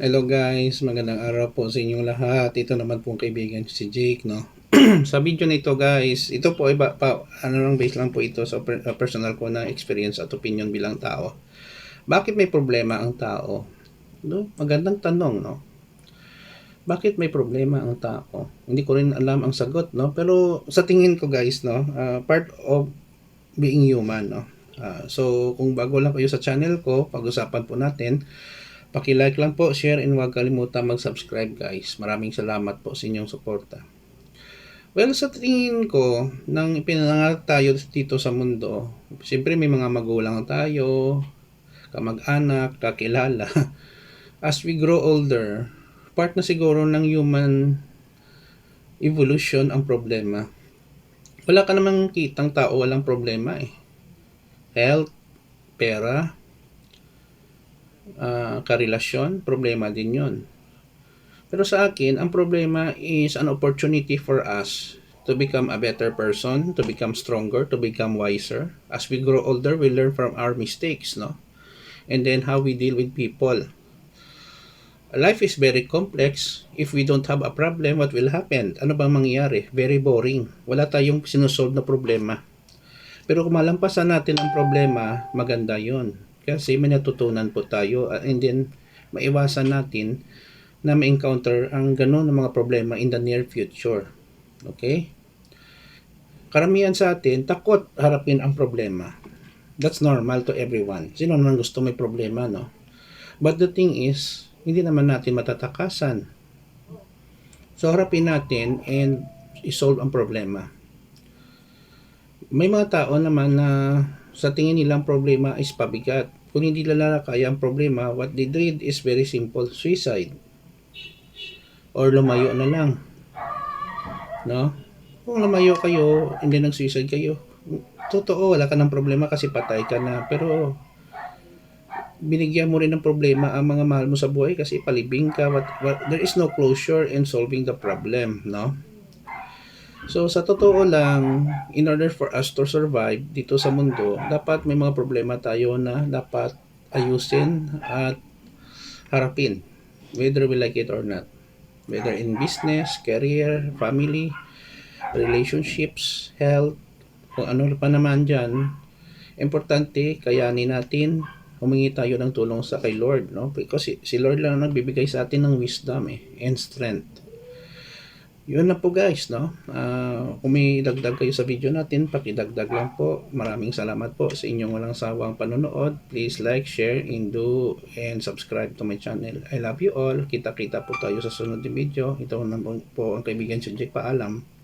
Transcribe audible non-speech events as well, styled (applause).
Hello guys, magandang araw po sa inyong lahat. Ito naman po ang kaibigan si Jake, no? (clears throat) sa video na ito guys, ito po iba pa, ano lang base lang po ito sa uh, personal ko na experience at opinion bilang tao. Bakit may problema ang tao? No? Magandang tanong, no? Bakit may problema ang tao? Hindi ko rin alam ang sagot, no? Pero sa tingin ko guys, no, uh, part of being human, no? Uh, so, kung bago lang kayo sa channel ko, pag-usapan po natin, Paki-like lang po, share, and huwag kalimutan mag-subscribe guys. Maraming salamat po sa inyong suporta. Well, sa tingin ko, nang ipinanganak tayo dito sa mundo, siyempre may mga magulang tayo, kamag-anak, kakilala. (laughs) As we grow older, part na siguro ng human evolution ang problema. Wala ka namang kitang tao, walang problema eh. Health, pera, uh, karelasyon, problema din yon. Pero sa akin, ang problema is an opportunity for us to become a better person, to become stronger, to become wiser. As we grow older, we learn from our mistakes, no? And then how we deal with people. Life is very complex. If we don't have a problem, what will happen? Ano bang mangyayari? Very boring. Wala tayong sinusolve na problema. Pero kung malampasan natin ang problema, maganda yon kasi may natutunan po tayo uh, and then maiwasan natin na ma-encounter ang ganun ng mga problema in the near future. Okay? Karamihan sa atin, takot harapin ang problema. That's normal to everyone. Sino naman gusto may problema, no? But the thing is, hindi naman natin matatakasan. So, harapin natin and isolve ang problema. May mga tao naman na sa tingin nilang problema is pabigat kung hindi nila kaya ang problema, what they did is very simple, suicide. Or lumayo na lang. No? Kung lumayo kayo, hindi nag-suicide kayo, totoo, wala ka ng problema kasi patay ka na. Pero, binigyan mo rin ng problema ang mga mahal mo sa buhay kasi palibing ka. What, what, there is no closure in solving the problem, no? So, sa totoo lang, in order for us to survive dito sa mundo, dapat may mga problema tayo na dapat ayusin at harapin. Whether we like it or not. Whether in business, career, family, relationships, health, kung ano pa naman dyan, importante, kayanin natin, humingi tayo ng tulong sa kay Lord, no? Because si Lord lang ang nagbibigay sa atin ng wisdom eh, and strength yun na po guys, no? Uh, kung may dagdag kayo sa video natin, pakidagdag lang po. Maraming salamat po sa inyong walang sawang panonood. Please like, share, and do, and subscribe to my channel. I love you all. Kita-kita po tayo sa sunod na video. Ito na po ang kaibigan si Jake. Paalam.